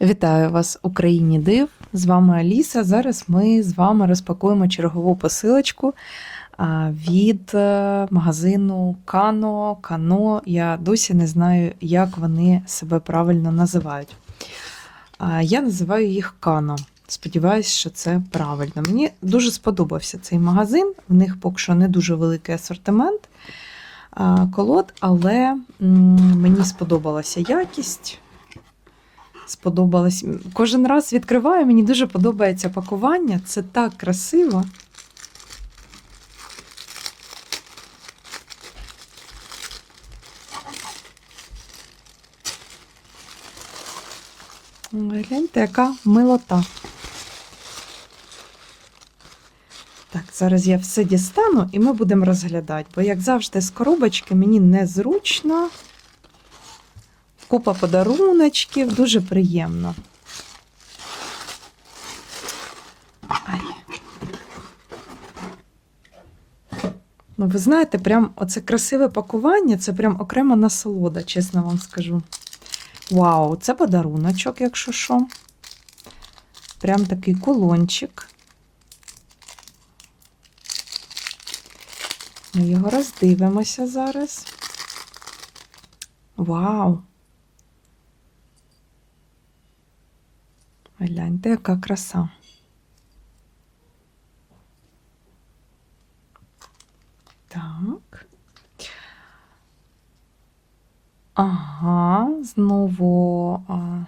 Вітаю вас, Україні Див! З вами Аліса. Зараз ми з вами розпакуємо чергову посилочку від е, магазину Кано, Кано. Я досі не знаю, як вони себе правильно називають. Я називаю їх Кано. Сподіваюсь, що це правильно. Мені дуже сподобався цей магазин. В них поки що не дуже великий асортимент колод, але мені сподобалася якість сподобалось. Кожен раз відкриваю, мені дуже подобається пакування. Це так красиво. Гляньте, яка милота. Так, зараз я все дістану і ми будемо розглядати, бо, як завжди, з коробочки мені незручно. Купа подаруночків, дуже приємно. Ай. Ну, ви знаєте, прям оце красиве пакування, це прям окрема насолода, чесно вам скажу. Вау, це подаруночок, якщо що. Прям такий кулончик. Ми його роздивимося зараз. Вау! Гляньте, яка краса. Так. Ага, знову а,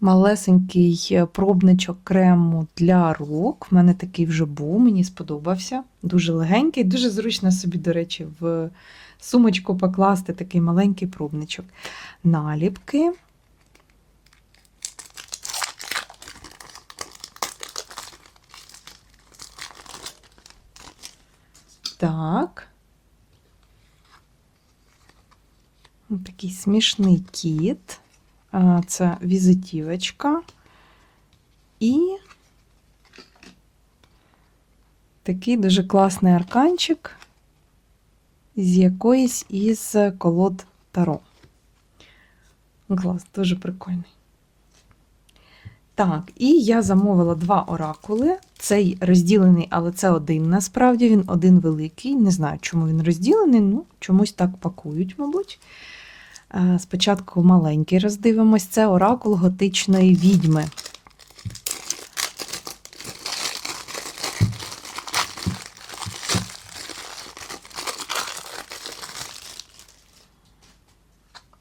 малесенький е, пробничок крему для рук. В мене такий вже був, мені сподобався. Дуже легенький, дуже зручно собі, до речі, в сумочку покласти такий маленький пробничок. Наліпки. Так. Такий смішний кіт. Це візитівочка. І такий дуже класний арканчик з якоїсь із колод Таро. Клас, дуже прикольний. Так, і я замовила два оракули. Цей розділений, але це один насправді він один великий. Не знаю, чому він розділений, ну, чомусь так пакують, мабуть. Е, Спочатку маленький роздивимось. Це оракул готичної відьми.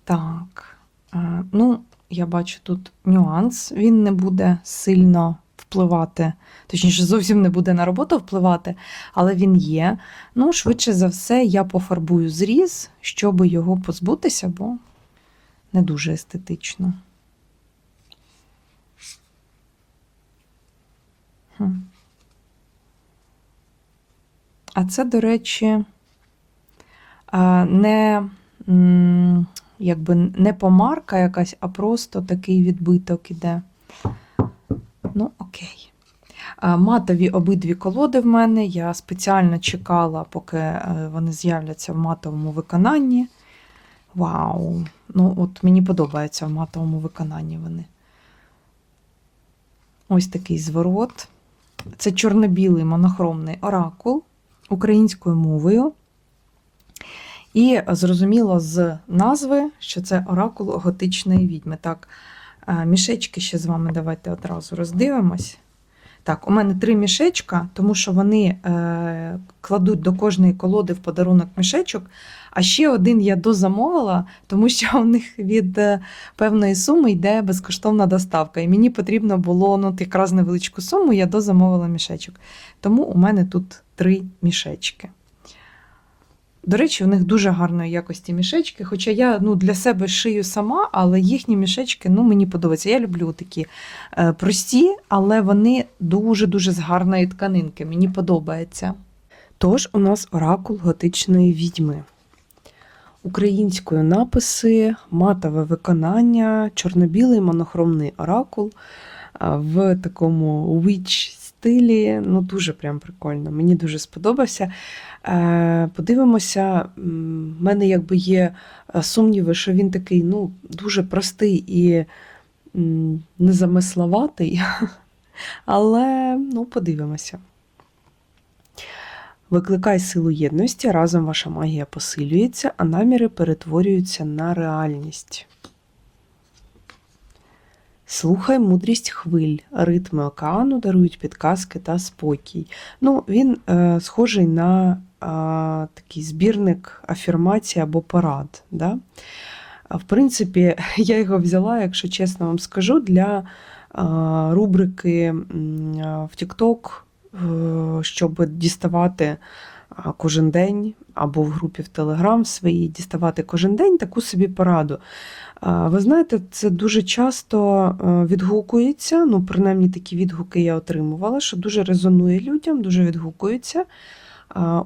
Так, е, ну, я бачу тут нюанс. Він не буде сильно впливати, точніше, зовсім не буде на роботу впливати, але він є. Ну, швидше за все, я пофарбую зріз, щоб його позбутися, бо не дуже естетично. А це, до речі, не, якби не помарка якась, а просто такий відбиток іде. Ну, окей. Матові обидві колоди в мене. Я спеціально чекала, поки е, вони з'являться в матовому виконанні. Вау! Ну, от мені подобається в матовому виконанні вони. Ось такий зворот. Це чорно-білий монохромний оракул українською мовою. І зрозуміло з назви, що це оракул готичної відьми. Так, е, мішечки ще з вами давайте одразу роздивимось. Так, у мене три мішечка, тому що вони е, кладуть до кожної колоди в подарунок мішечок. А ще один я дозамовила, тому що у них від е, певної суми йде безкоштовна доставка. І мені потрібно було ну, якраз невеличку суму, я дозамовила мішечок. Тому у мене тут три мішечки. До речі, у них дуже гарної якості мішечки. Хоча я ну, для себе шию сама, але їхні мішечки ну, мені подобаються. Я люблю такі е, прості, але вони дуже-дуже з гарної тканинки. Мені подобається. Тож у нас оракул готичної відьми. Українською написи, матове виконання, чорно-білий монохромний оракул в такому witch стилі. Ну, дуже прям прикольно. Мені дуже сподобався. Е, Подивимося, в мене якби є е, сумніви, що він такий ну, дуже простий і незамисловатий, але ну, подивимося. Викликай силу єдності, разом ваша магія посилюється, а наміри перетворюються на реальність. Слухай мудрість хвиль, ритми океану дарують підказки та спокій. Ну, він е, схожий на е, такий збірник афірмацій або порад. Да? В принципі, я його взяла, якщо чесно вам скажу, для е, рубрики в TikTok, щоб діставати а, кожен день або в групі в Telegram своїй діставати кожен день таку собі пораду. А, Ви знаєте, це дуже часто відгукується, ну, принаймні такі відгуки я отримувала, що дуже резонує людям, дуже відгукується.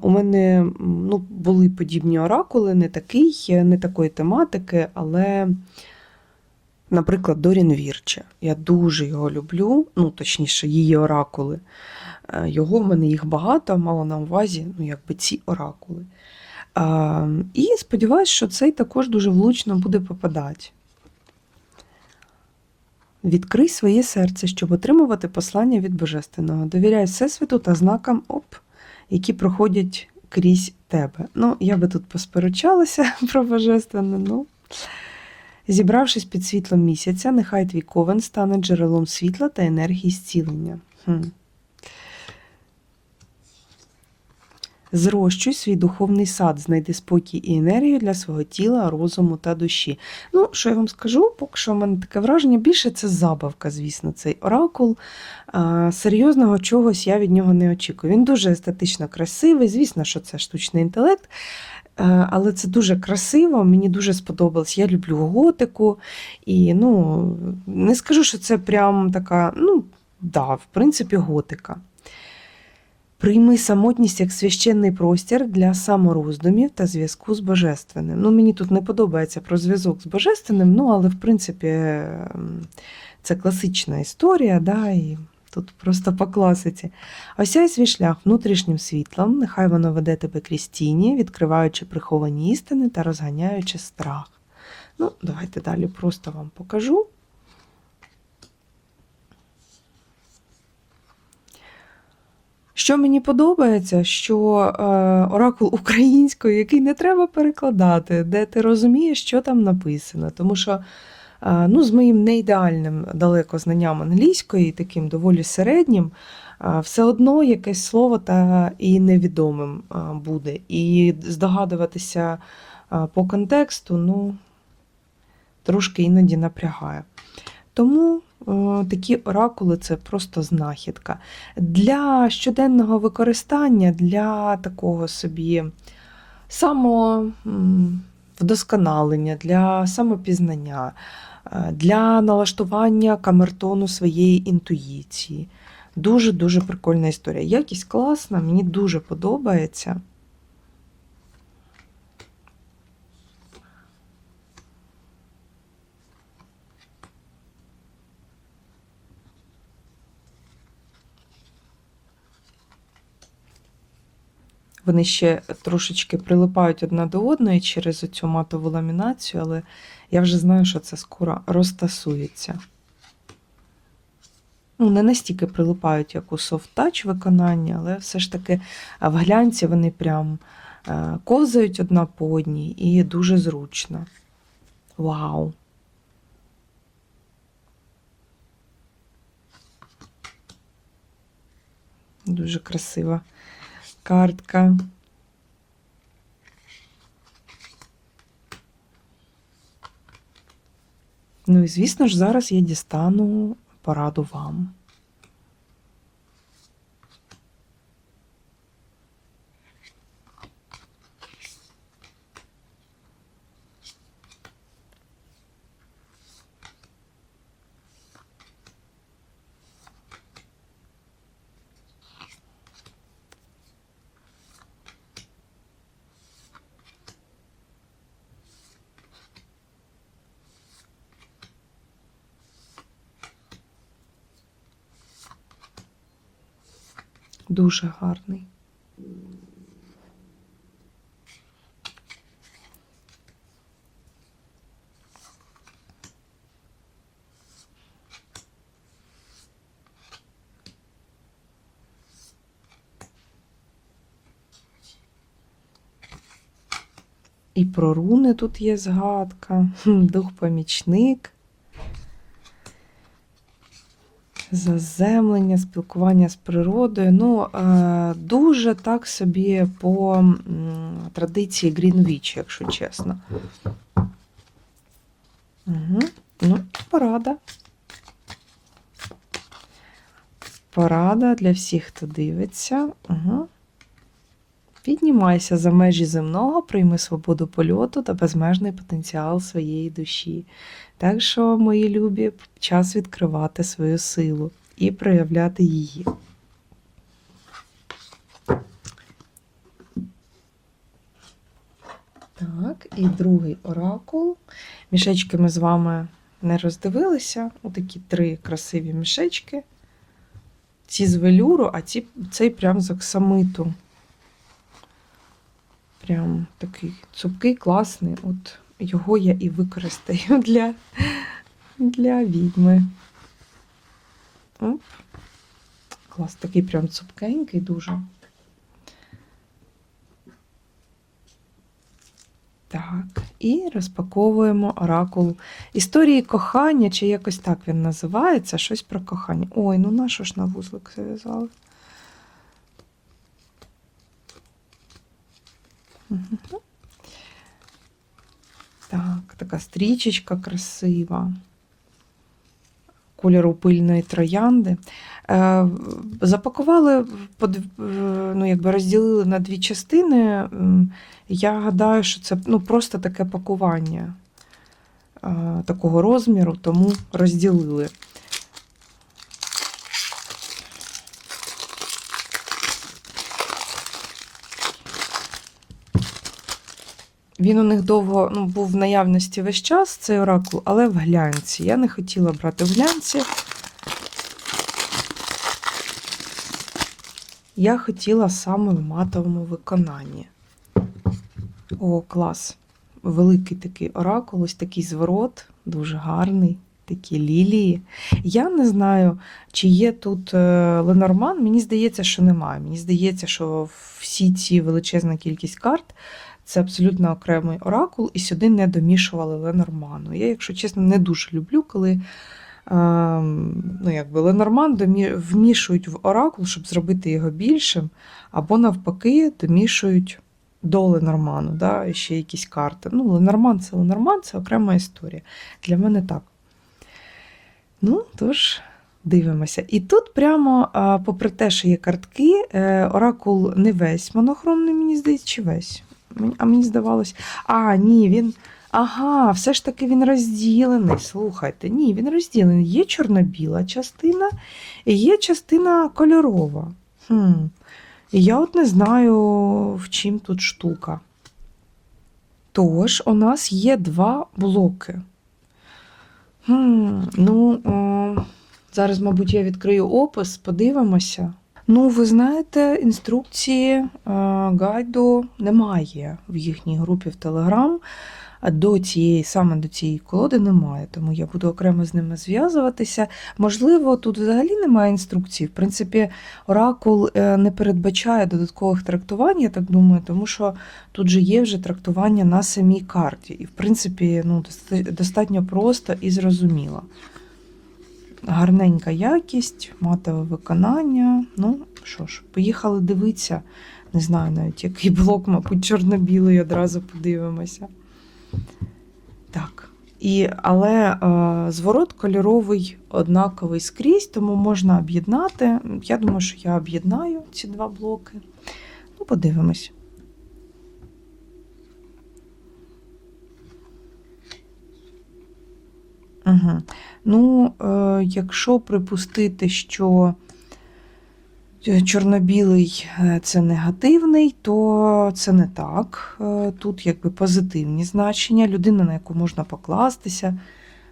У мене ну, були подібні оракули, не такий, не такої тематики, але, наприклад, Дорін Вірче. Я дуже його люблю, ну, точніше, її оракули. Е, Його в мене їх багато, мала на увазі, ну, якби ці оракули. І сподіваюся, що цей також дуже влучно буде попадати. Відкрий своє серце, щоб отримувати послання від Божественного. Довіряй Всесвіту та знакам оп, які проходять крізь тебе. Ну, я би тут посперечалася про Божественне, ну. Зібравшись під світлом місяця, нехай твій ковен стане джерелом світла та енергії зцілення. Хм. Зрощуй свій духовний сад, знайди спокій і енергію для свого тіла, розуму та душі. Ну, що я вам скажу, поки що в мене таке враження, більше це забавка, звісно, цей оракул. А, серйозного чогось я від нього не очікую. Він дуже естетично красивий, звісно, що це штучний інтелект. Е, Але це дуже красиво, мені дуже сподобалось. Я люблю готику. І ну, не скажу, що це прям така, ну, да, в принципі, готика. Прийми самотність як священний простір для самороздумів та зв'язку з Божественним. Ну, мені тут не подобається про зв'язок з Божественним, ну, але, в принципі, ем, це класична історія, да, і тут просто по класиці. Осяй свій шлях внутрішнім світлом, нехай воно веде тебе крізь тіні, відкриваючи приховані істини та розганяючи страх. Ну, давайте далі просто вам покажу. Що мені подобається, що е, оракул українською, який не треба перекладати, де ти розумієш, що там написано. Тому що е, ну, з моїм неідеальним далеко знанням англійської, таким доволі середнім, е, все одно якесь слово та і невідомим е, буде. І здогадуватися е, по контексту, ну, трошки іноді напрягає. Тому е, такі оракули це просто знахідка. Для щоденного використання, для такого собі самовдосконалення, для самопізнання, е, для налаштування камертону своєї інтуїції. Дуже-дуже прикольна історія. Якість класна, мені дуже подобається. Вони ще трошечки прилипають одна до одної через цю матову ламінацію, але я вже знаю, що це скоро розтасується. Ну, не настільки прилипають, як у touch виконанні, але все ж таки в глянці вони прям ковзають одна по одній і дуже зручно. Вау! Дуже красива картка. Ну і звісно ж, зараз я дістану пораду вам. дуже гарний. І про руни тут є згадка, дух помічник. Заземлення, спілкування з природою. Ну, е, дуже так собі по традиції Грінвіч, якщо чесно. Угу. Ну, порада. Порада для всіх, хто дивиться. Угу. Піднімайся за межі земного, прийми свободу польоту та безмежний потенціал своєї душі. Так що, мої любі, час відкривати свою силу і проявляти її. Так, і другий оракул. Мішечки ми з вами не роздивилися. Отакі три красиві мішечки. Ці з велюру, а ці, цей прям з оксамиту. Прям такий цупкий, класний. От його я і використаю для, для відьми. Оп. Клас, такий прям цупкенький дуже. Так, і розпаковуємо оракул історії кохання, чи якось так він називається, щось про кохання. Ой, ну на що ж на вузлик зав'язали? Так, така стрічечка красива. Кольору пильної троянди. Е, запакували, ну, якби розділили на дві частини. Я гадаю, що це ну, просто таке пакування е, такого розміру, тому розділили. Він у них довго ну, був в наявності весь час, цей оракул, але в глянці. Я не хотіла брати в глянці. Я хотіла саме в матовому виконанні. О, клас! Великий такий оракул, ось такий зворот, дуже гарний, такі лілії. Я не знаю, чи є тут е, Ленорман. Мені здається, що немає. Мені здається, що всі ці величезна кількість карт це абсолютно окремий оракул, і сюди не домішували Ленорману. Я, якщо чесно, не дуже люблю, коли е, ну, якби Ленорман вмішують в оракул, щоб зробити його більшим, або навпаки, домішують до Ленорману, да, ще якісь карти. Ну, Ленорман це Ленорман, це окрема історія. Для мене так. Ну, тож. Дивимося. І тут прямо, попри те, що є картки, е, оракул не весь монохромний, мені здається, чи весь. А мені здавалось, а, ні, він. Ага, все ж таки він розділений. Слухайте, ні, він розділений. Є чорно-біла частина і є частина кольорова. Хм. І я от не знаю, в чим тут штука. Тож, у нас є два блоки. Хм, ну, о, зараз, мабуть, я відкрию опис, подивимося. Ну, ви знаєте, інструкції е, гайду немає в їхній групі в Телеграм. А до цієї, саме до цієї колоди немає, тому я буду окремо з ними зв'язуватися. Можливо, тут взагалі немає інструкції. В принципі, оракул е, не передбачає додаткових трактувань, я так думаю, тому що тут же є вже трактування на самій карті. І, в принципі, ну, достатньо просто і зрозуміло. Гарненька якість, матове виконання. Ну, що ж, поїхали дивитися. Не знаю навіть, який блок, мабуть, чорно-білий одразу подивимося. Так. І, але е, зворот кольоровий однаковий скрізь, тому можна об'єднати. Я думаю, що я об'єднаю ці два блоки. Ну, подивимось. Угу. Ну, е, якщо припустити, що чорно-білий е, це негативний, то це не так. Е, Тут якби позитивні значення, людина, на яку можна покластися,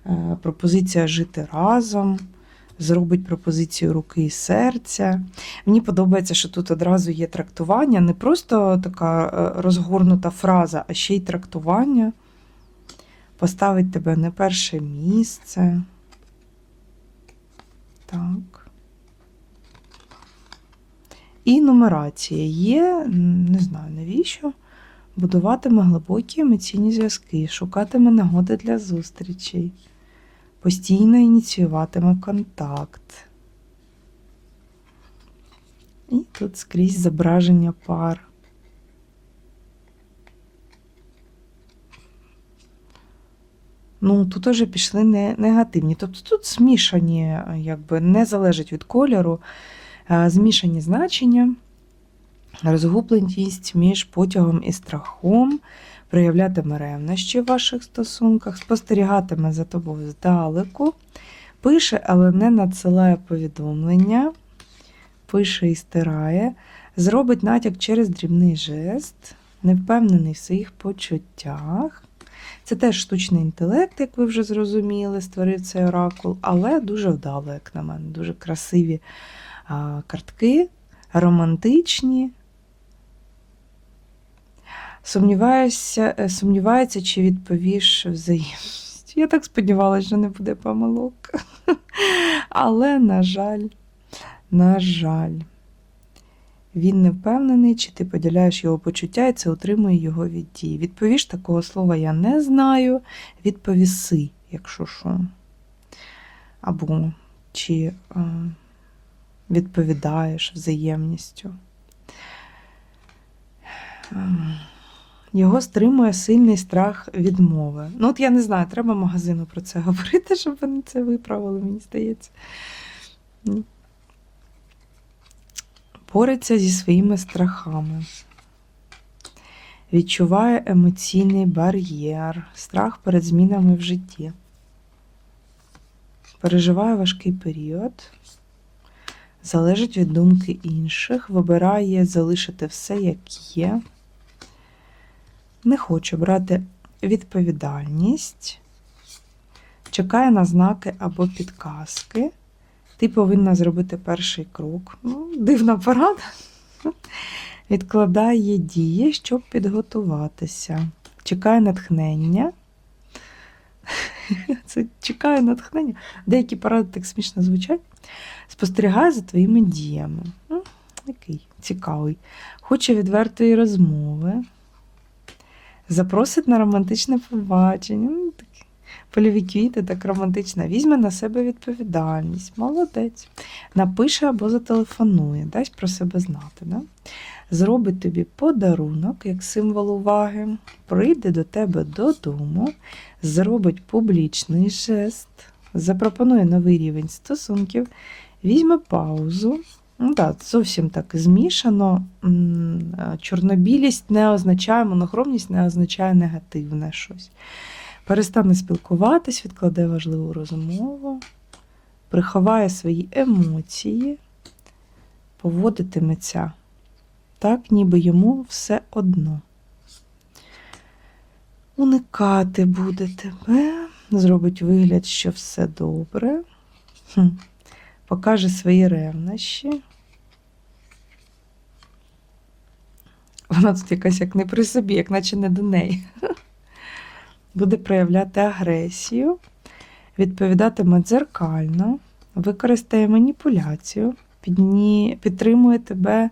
е, пропозиція жити разом, зробить пропозицію руки і серця. Мені подобається, що тут одразу є трактування, не просто така розгорнута фраза, а ще й трактування. Поставить тебе на перше місце. Так. І нумерація є, не знаю навіщо. Будуватиме глибокі емоційні зв'язки, шукатиме нагоди для зустрічей, постійно ініціюватиме контакт. І тут скрізь зображення пар. Ну, тут уже пішли не, негативні. Тобто тут змішані, е, якби не залежить від кольору, змішані значення, розгубленість між потягом і страхом, проявлятиме ревнощі в ваших стосунках, спостерігатиме за тобою здалеку, пише, але не надсилає повідомлення, пише і стирає, зробить натяк через дрібний жест, невпевнений в своїх почуттях. Це теж штучний інтелект, як ви вже зрозуміли, створив цей оракул, але дуже вдало, як на мене, дуже красиві картки, романтичні. Сумніваюся, е, сумнівається, чи відповіш взаємність. Я так сподівалася, що не буде помилок. Але, на жаль, на жаль, він не впевнений, чи ти поділяєш його почуття, і це утримує його від дії. Відповіш такого слова я не знаю. Відповіси, якщо що. Або чи е, відповідаєш взаємністю. Ем, Його стримує сильний страх відмови. Ну, от я не знаю, треба магазину про це говорити, щоб вони це виправили, мені здається. Бореться зі своїми страхами. Відчуває емоційний бар'єр, страх перед змінами в житті. Переживає важкий період, залежить від думки інших, вибирає залишити все, як є, не хоче брати відповідальність, чекає на знаки або підказки. Ти повинна зробити перший крок. Ну, дивна порада. Відкладає дії, щоб підготуватися. Чекає натхнення. Це чекає натхнення. Деякі поради так смішно звучать. Спостерігає за твоїми діями. Ну, Який цікавий. Хоче відвертої розмови. Запросить на романтичне побачення. Ну. Польові квіти так романтично. Візьме на себе відповідальність. Молодець. Напише або зателефонує, дасть про себе знати. Да? Зробить тобі подарунок як символ уваги, прийде до тебе додому, зробить публічний жест, запропонує новий рівень стосунків, візьме паузу. Ну, так, зовсім так змішано. Чорнобілість не означає, монохромність не означає негативне щось. Перестане спілкуватись, відкладе важливу розмову, приховає свої емоції, поводитиметься так, ніби йому все одно. Уникати буде тебе, зробить вигляд, що все добре, хм. покаже свої ревнощі. Вона тут якась як не при собі, як наче не до неї буде проявляти агресію, відповідатиме дзеркально, використає маніпуляцію, підтримує тебе,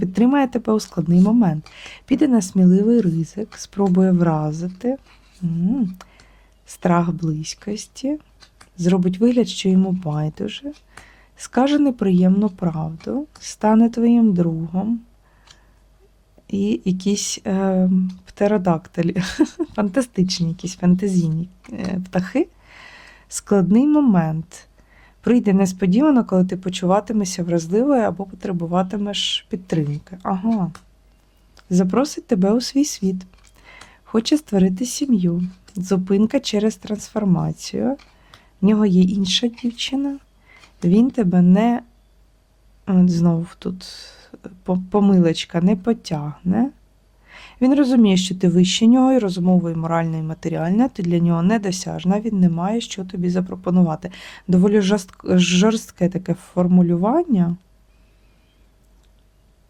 підтримає тебе у складний момент, піде на сміливий ризик, спробує вразити, страх близькості, зробить вигляд, що йому байдуже, скаже неприємну правду, стане твоїм другом. І якісь е, птеродактилі, фантастичні, якісь фантазійні е, птахи. Складний момент. Прийде несподівано, коли ти почуватимешся вразливою або потребуватимеш підтримки. Ага. Запросить тебе у свій світ. Хоче створити сім'ю. Зупинка через трансформацію. В нього є інша дівчина. Він тебе не. От знову тут помилочка не потягне. Він розуміє, що ти вище нього, і розумово, і морально, і матеріально, ти для нього недосяжна, він не має що тобі запропонувати. Доволі жорстке таке формулювання.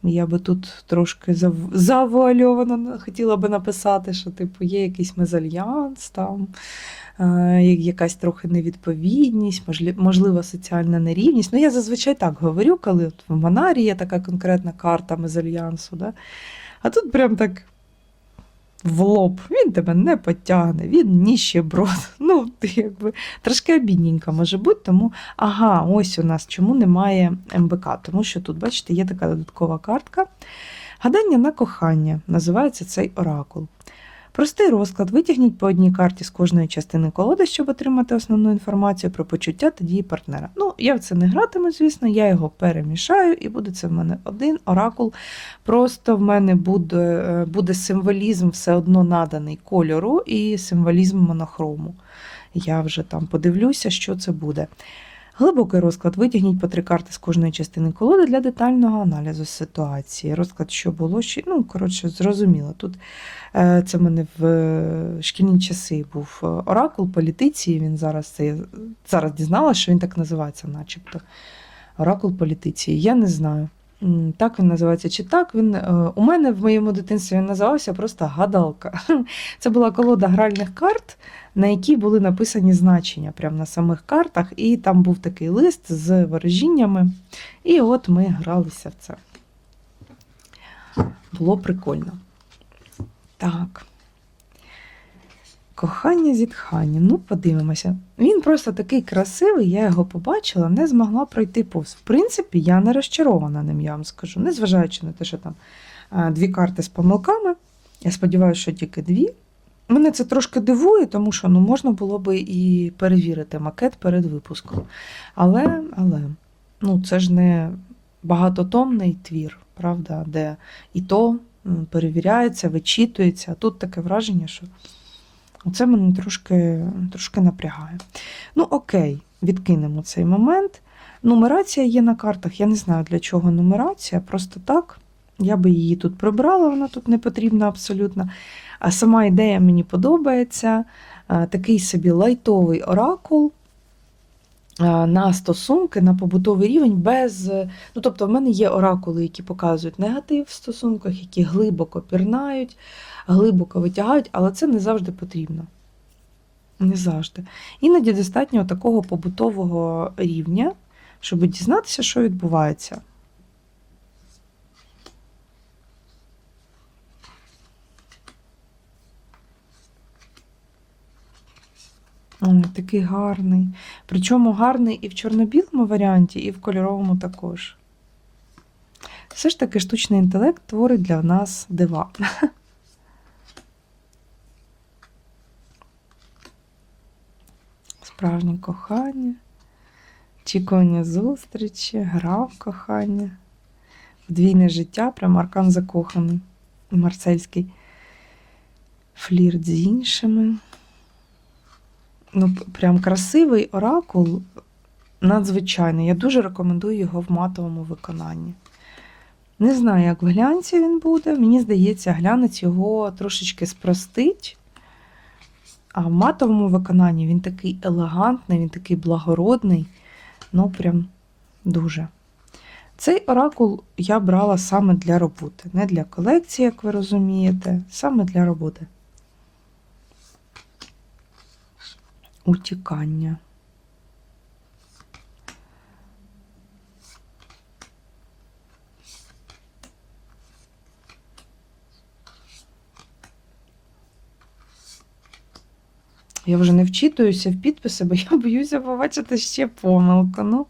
Я би тут трошки зав- завуальовано хотіла би написати, що типу є якийсь мезальянс, там, е, якась трохи невідповідність, можливо, соціальна нерівність. Ну, я зазвичай так говорю, коли от в Монарі є така конкретна карта мезальянсу. Да? А тут прям так в лоб, він тебе не потягне, він ніщеброд. Ну, ти якби трошки обідненька може бути, тому ага, ось у нас чому немає МБК. Тому що тут, бачите, є така додаткова картка. Гадання на кохання називається цей оракул. Простий розклад. Витягніть по одній карті з кожної частини колоди, щоб отримати основну інформацію про почуття та дії партнера. Ну, я в це не гратиму, звісно, я його перемішаю, і буде це в мене один оракул. Просто в мене буде, е, буде символізм все одно наданий кольору і символізм монохрому. Я вже там подивлюся, що це буде. Глибокий розклад. Витягніть по три карти з кожної частини колоди для детального аналізу ситуації. Розклад, що було, що, ну, коротше, зрозуміло. Тут е, це в мене в е, шкільні часи був е, оракул політиції. Він зараз це зараз дізналася, що він так називається, начебто. Оракул політиції. Я не знаю. Так він називається чи так. Він е, у мене в моєму дитинстві він називався просто гадалка. Це була колода гральних карт, на якій були написані значення прямо на самих картах, і там був такий лист з ворожіннями. І от ми гралися в це. Було прикольно. Так. Кохання зітхання. Ну, подивимося. Він просто такий красивий, я його побачила, не змогла пройти повз. В принципі, я не розчарована ним, я вам скажу. Незважаючи на те, що там дві карти з помилками. Я сподіваюся, що тільки дві. Мене це трошки дивує, тому що ну, можна було би і перевірити макет перед випуском. Але, але ну, це ж не багатотомний твір, правда, де і то перевіряється, вичитується. А тут таке враження, що це мене трошки, трошки напрягає. Ну, окей, відкинемо цей момент. Нумерація є на картах. Я не знаю, для чого нумерація, просто так. Я би її тут прибрала, вона тут не потрібна абсолютно. А сама ідея мені подобається. Такий собі лайтовий оракул на стосунки, на побутовий рівень, без. Ну, тобто, в мене є оракули, які показують негатив в стосунках, які глибоко пірнають, глибоко витягають, але це не завжди потрібно. Не завжди. Іноді достатньо такого побутового рівня, щоб дізнатися, що відбувається. Ой, такий гарний. Причому гарний і в чорно-білому варіанті, і в кольоровому також. Все ж таки штучний інтелект творить для нас дива. Справжнє кохання, очікування зустрічі, гра в кохання, подвійне життя, прям аркан закоханий, марсельський флірт з іншими. Ну, прям красивий оракул, надзвичайний. Я дуже рекомендую його в матовому виконанні. Не знаю, як в глянці він буде. Мені здається, глянець його трошечки спростить. А в матовому виконанні він такий елегантний, він такий благородний. Ну, прям дуже. Цей оракул я брала саме для роботи, не для колекції, як ви розумієте, саме для роботи. Утікання. Я вже не вчитуюся в підписи, бо я боюся побачити ще помилку. Ну.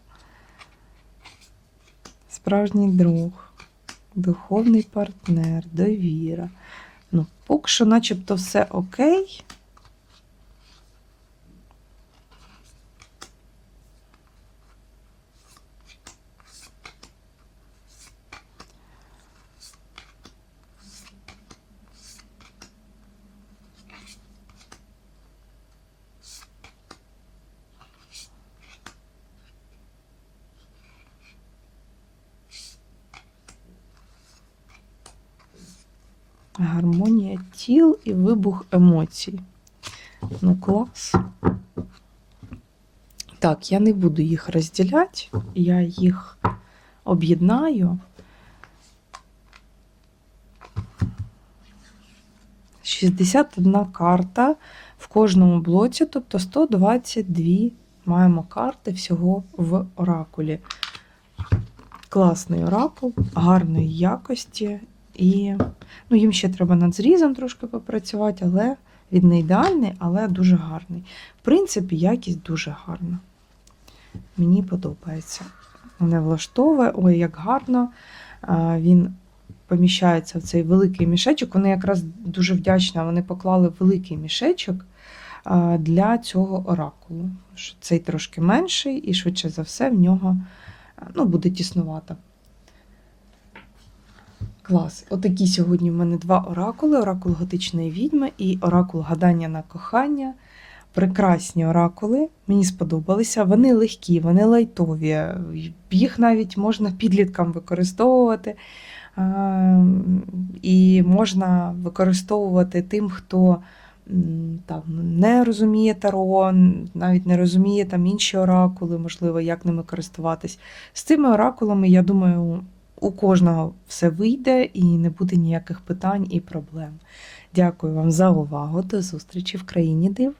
Справжній друг, духовний партнер, довіра. Ну, поки що, начебто, все окей. Гармонія тіл і вибух емоцій. Ну, клас. Так, я не буду їх розділяти, я їх об'єднаю. 61 карта в кожному блоці, тобто 122 маємо карти всього в оракулі. Класний оракул, гарної якості І ну, їм ще треба над зрізом трошки попрацювати, але він не ідеальний, але дуже гарний. В принципі, якість дуже гарна. Мені подобається. Мене влаштовує, ой, як гарно. Він поміщається в цей великий мішечок. Вони якраз дуже вдячна, вони поклали великий мішечок для цього оракулу. Цей трошки менший, і швидше за все в нього ну, буде тіснувато. Клас. Отакі сьогодні в мене два оракули: оракул готичної відьми і оракул гадання на кохання. Прекрасні оракули, мені сподобалися. Вони легкі, вони лайтові. Їх навіть можна підліткам використовувати. І можна використовувати тим, хто там не розуміє таро, навіть не розуміє там інші оракули, можливо, як ними користуватись. З цими оракулами, я думаю, у кожного все вийде і не буде ніяких питань і проблем. Дякую вам за увагу. До зустрічі в країні див.